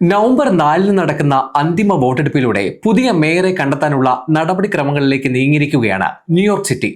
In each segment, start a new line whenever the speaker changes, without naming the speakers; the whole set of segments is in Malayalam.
നവംബർ നാലിന് നടക്കുന്ന അന്തിമ വോട്ടെടുപ്പിലൂടെ പുതിയ മേയറെ കണ്ടെത്താനുള്ള നടപടിക്രമങ്ങളിലേക്ക് നീങ്ങിയിരിക്കുകയാണ് ന്യൂയോർക്ക് സിറ്റി.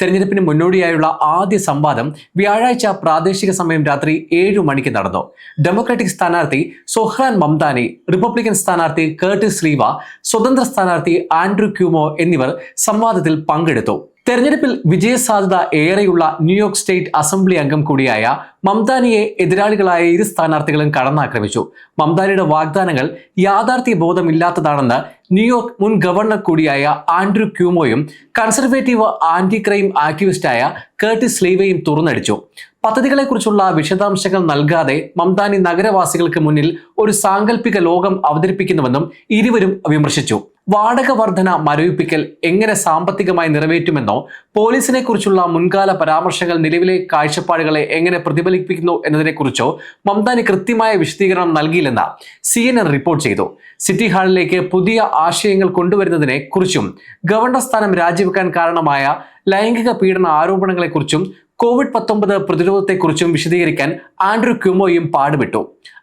തെരഞ്ഞെടുപ്പിന് മുന്നോടിയായുള്ള ആദ്യ സംവാദം വ്യാഴാഴ്ച പ്രാദേശിക സമയം രാത്രി ഏഴു മണിക്ക് നടന്നു. ഡെമോക്രാറ്റിക് സ്ഥാനാർത്ഥി സൊഹ്റാൻ മംതാനി റിപ്പബ്ലിക്കൻ സ്ഥാനാർത്ഥി കേർട്ടിസ് ലീവ സ്വതന്ത്ര സ്ഥാനാർത്ഥി ആൻഡ്രൂ ക്യൂമോ എന്നിവർ സംവാദത്തിൽ പങ്കെടുത്തു. തെരഞ്ഞെടുപ്പിൽ വിജയസാധ്യത ഏറെയുള്ള ന്യൂയോർക്ക് സ്റ്റേറ്റ് അസംബ്ലി അംഗം കൂടിയായ മംതാനിയെ എതിരാളികളായ ഇരു സ്ഥാനാർത്ഥികളും കടന്നാക്രമിച്ചു. മംതാനിയുടെ വാഗ്ദാനങ്ങൾ യാഥാർത്ഥ്യ ബോധമില്ലാത്തതാണെന്ന് ന്യൂയോർക്ക് മുൻ ഗവർണർ കൂടിയായ ആൻഡ്രൂ ക്യൂമോയും കൺസർവേറ്റീവ് ആന്റി ക്രൈം ആക്ടിവിസ്റ്റായ കേർട്ടിസ് സ്ലീവയും തുറന്നടിച്ചു. പദ്ധതികളെക്കുറിച്ചുള്ള വിശദാംശങ്ങൾ നൽകാതെ മംതാനി നഗരവാസികൾക്ക് മുന്നിൽ ഒരു സാങ്കല്പിക ലോകം അവതരിപ്പിക്കുന്നുവെന്നും ഇരുവരും വിമർശിച്ചു. വാടക വർധന മരവിപ്പിക്കൽ എങ്ങനെ സാമ്പത്തികമായി നിറവേറ്റുമെന്നോ പോലീസിനെ കുറിച്ചുള്ള മുൻകാല പരാമർശങ്ങൾ നിലവിലെ കാഴ്ചപ്പാടുകളെ എങ്ങനെ പ്രതിഫലിപ്പിക്കുന്നു എന്നതിനെക്കുറിച്ചോ മംദാനി കൃത്യമായ വിശദീകരണം നൽകിയില്ലെന്ന് സി റിപ്പോർട്ട് ചെയ്തു. സിറ്റി ഹാളിലേക്ക് പുതിയ ആശയങ്ങൾ കൊണ്ടുവരുന്നതിനെ കുറിച്ചും ഗവർണർ സ്ഥാനം രാജിവെക്കാൻ കാരണമായ ലൈംഗിക പീഡന ആരോപണങ്ങളെക്കുറിച്ചും കോവിഡ് പത്തൊമ്പത് പ്രതിരോധത്തെക്കുറിച്ചും വിശദീകരിക്കാൻ ആൻഡ്രു ക്യൂമോയും പാടുപെട്ടു.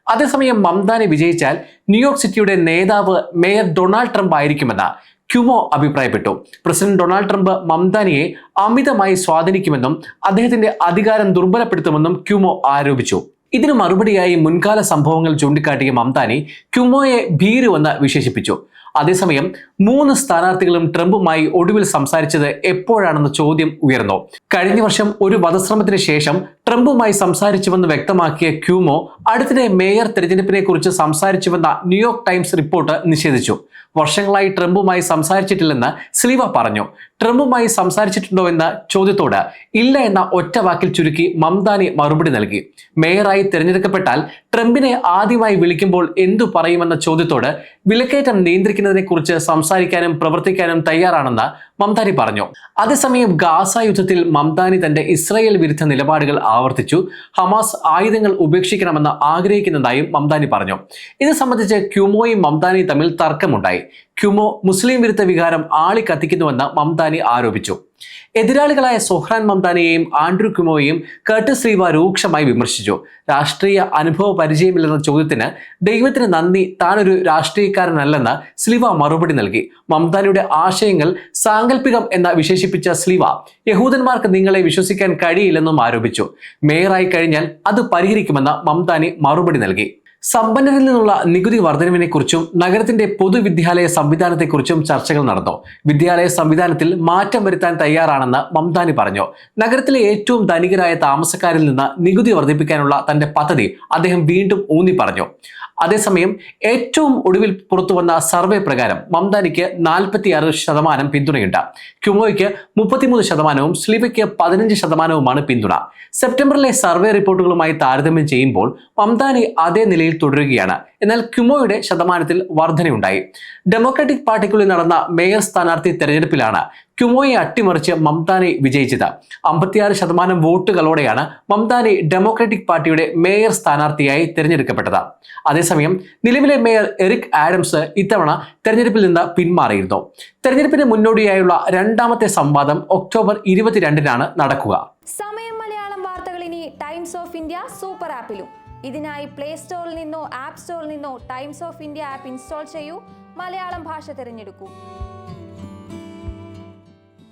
അതേസമയം മംതാനെ വിജയിച്ചാൽ ന്യൂയോർക്ക് സിറ്റിയുടെ നേതാവ് മേയർ ഡൊണാൾഡ് ട്രംപ് ആയിരിക്കുമെന്ന് ക്യൂമോ അഭിപ്രായപ്പെട്ടു. പ്രസിഡന്റ് ഡൊണാൾഡ് ട്രംപ് മംദാനിയെ അമിതമായി സ്വാധീനിക്കുമെന്നും അദ്ദേഹത്തിന്റെ അധികാരം ദുർബലപ്പെടുത്തുമെന്നും ക്യൂമോ ആരോപിച്ചു. ഇതിന് മറുപടിയായി മുൻകാല സംഭവങ്ങൾ ചൂണ്ടിക്കാട്ടിയ മംതാനി ക്യുമോയെ ഭീരുവെന്ന് വിശേഷിപ്പിച്ചു. അതേസമയം മൂന്ന് സ്ഥാനാർത്ഥികളും ട്രംപുമായി ഒടുവിൽ സംസാരിച്ചത് എപ്പോഴാണെന്ന ചോദ്യം ഉയർന്നു. കഴിഞ്ഞ വർഷം ഒരു വധശ്രമത്തിന് ശേഷം ട്രംപുമായി സംസാരിച്ചുവെന്ന് വ്യക്തമാക്കിയ ക്യൂമോ അടുത്തിടെ മേയർ തെരഞ്ഞെടുപ്പിനെ കുറിച്ച് സംസാരിച്ചുവെന്ന ന്യൂയോർക്ക് ടൈംസ് റിപ്പോർട്ട് നിഷേധിച്ചു. വർഷങ്ങളായി ട്രംപുമായി സംസാരിച്ചിട്ടില്ലെന്ന് സ്ലീവ പറഞ്ഞു. ട്രംപുമായി സംസാരിച്ചിട്ടുണ്ടോ എന്ന ചോദ്യത്തോട് ഇല്ല എന്ന ഒറ്റ വാക്കിൽ ചുരുക്കി മംദാനി മറുപടി നൽകി. മേയറായി തിരഞ്ഞെടുക്കപ്പെട്ടാൽ ട്രംപിനെ ആദ്യമായി വിളിക്കുമ്പോൾ എന്തു പറയുമെന്ന ചോദ്യത്തോട് വിലക്കയറ്റം നിയന്ത്രിക്കുന്നതിനെ കുറിച്ച് സംസാരിക്കാനും പ്രവർത്തിക്കാനും തയ്യാറാണെന്ന് മംദാനി പറഞ്ഞു. അതേസമയം ഗാസ യുദ്ധത്തിൽ മംദാനി തന്റെ ഇസ്രായേൽ വിരുദ്ധ നിലപാടുകൾ ആവർത്തിച്ചു. ഹമാസ് ആയുധങ്ങൾ ഉപേക്ഷിക്കണമെന്ന് ആഗ്രഹിക്കുന്നതായും മംദാനി പറഞ്ഞു. ഇത് സംബന്ധിച്ച് ക്യുമോയും മംതാനി തമ്മിൽ തർക്കമുണ്ടായി. ക്യുമോ മുസ്ലിം വിരുദ്ധ വികാരം ആളിക്കത്തിക്കുന്നുവെന്ന് മംദാനി ആരോപിച്ചു. എതിരാളികളായ സൊഹ്രാൻ മംദാനിയെയും ആൻഡ്രു കുമോയെയും കർട്ടിസ് ശ്രീവ രൂക്ഷമായി വിമർശിച്ചു. രാഷ്ട്രീയ അനുഭവ പരിചയമില്ലെന്ന ചോദ്യത്തിന് ദൈവത്തിന് നന്ദി താനൊരു രാഷ്ട്രീയക്കാരനല്ലെന്ന് സ്ലിവ മറുപടി നൽകി. മംതാനയുടെ ആശയങ്ങൾ സാങ്കല്പികം എന്ന് വിശേഷിപ്പിച്ച സ്ലിവ യഹൂദന്മാർക്ക് നിങ്ങളെ വിശ്വസിക്കാൻ കഴിയില്ലെന്നും ആരോപിച്ചു. മേയറായി കഴിഞ്ഞാൽ അത് പരിഹരിക്കുമെന്ന് മംതാനി മറുപടി നൽകി. സമ്പന്നരിൽ നിന്നുള്ള നികുതി വർധനവിനെക്കുറിച്ചും നഗരത്തിന്റെ പൊതുവിദ്യാലയ സംവിധാനത്തെക്കുറിച്ചും ചർച്ചകൾ നടന്നു. വിദ്യാലയ സംവിധാനത്തിൽ മാറ്റം വരുത്താൻ തയ്യാറാണെന്ന് മംതാനി പറഞ്ഞു. നഗരത്തിലെ ഏറ്റവും ധനികരായ താമസക്കാരിൽ നിന്ന് നികുതി വർദ്ധിപ്പിക്കാനുള്ള തന്റെ പദ്ധതി അദ്ദേഹം വീണ്ടും ഊന്നി പറഞ്ഞു. അതേസമയം ഏറ്റവും ഒടുവിൽ പുറത്തു വന്ന സർവേ പ്രകാരം മംദാനിക്ക് നാൽപ്പത്തി ആറ് ശതമാനം പിന്തുണയുണ്ട്. ക്യുമോയ്ക്ക് മുപ്പത്തിമൂന്ന് ശതമാനവും സ്ലിവയ്ക്ക് പതിനഞ്ച് ശതമാനവുമാണ് പിന്തുണ. സെപ്റ്റംബറിലെ സർവേ റിപ്പോർട്ടുകളുമായി താരതമ്യം ചെയ്യുമ്പോൾ മംദാനി അതേ നിലയിൽ തുടരുകയാണ്. എന്നാൽ ക്യുമോയുടെ ശതമാനത്തിൽ വർധനയുണ്ടായി. ഡെമോക്രാറ്റിക് പാർട്ടിക്കുള്ളിൽ നടന്ന മേയർ സ്ഥാനാർത്ഥി തെരഞ്ഞെടുപ്പിലാണ് ക്യുമോയെ അട്ടിമറിച്ച് മംതാനെ വിജയിച്ചത്. അമ്പത്തിയാറ് ശതമാനം വോട്ടുകളോടെയാണ് മംതാനി ഡെമോക്രാറ്റിക് പാർട്ടിയുടെ മേയർ സ്ഥാനാർത്ഥിയായി തിരഞ്ഞെടുക്കപ്പെട്ടത്. അതേസമയം നിലവിലെ മേയർ എറിക് ആഡംസ് ഇത്തവണ തെരഞ്ഞെടുപ്പിൽ നിന്ന് പിന്മാറിയിരുന്നു. തെരഞ്ഞെടുപ്പിന് മുന്നോടിയായുള്ള രണ്ടാമത്തെ സംവാദം ഒക്ടോബർ ഇരുപത്തിരണ്ടിനാണ് നടക്കുക.
സമയം മലയാളം വാർത്തകൾ ഇനി ടൈംസ് ഓഫ് ഇന്ത്യ സൂപ്പർ ആപ്പിലും ഇതിനായി പ്ലേ സ്റ്റോറിൽ നിന്നോ ആപ്പ് സ്റ്റോറിൽ നിന്നോ Times of India app install ചെയ്യൂ. മലയാളം ഭാഷ തിരഞ്ഞെടുക്കൂ.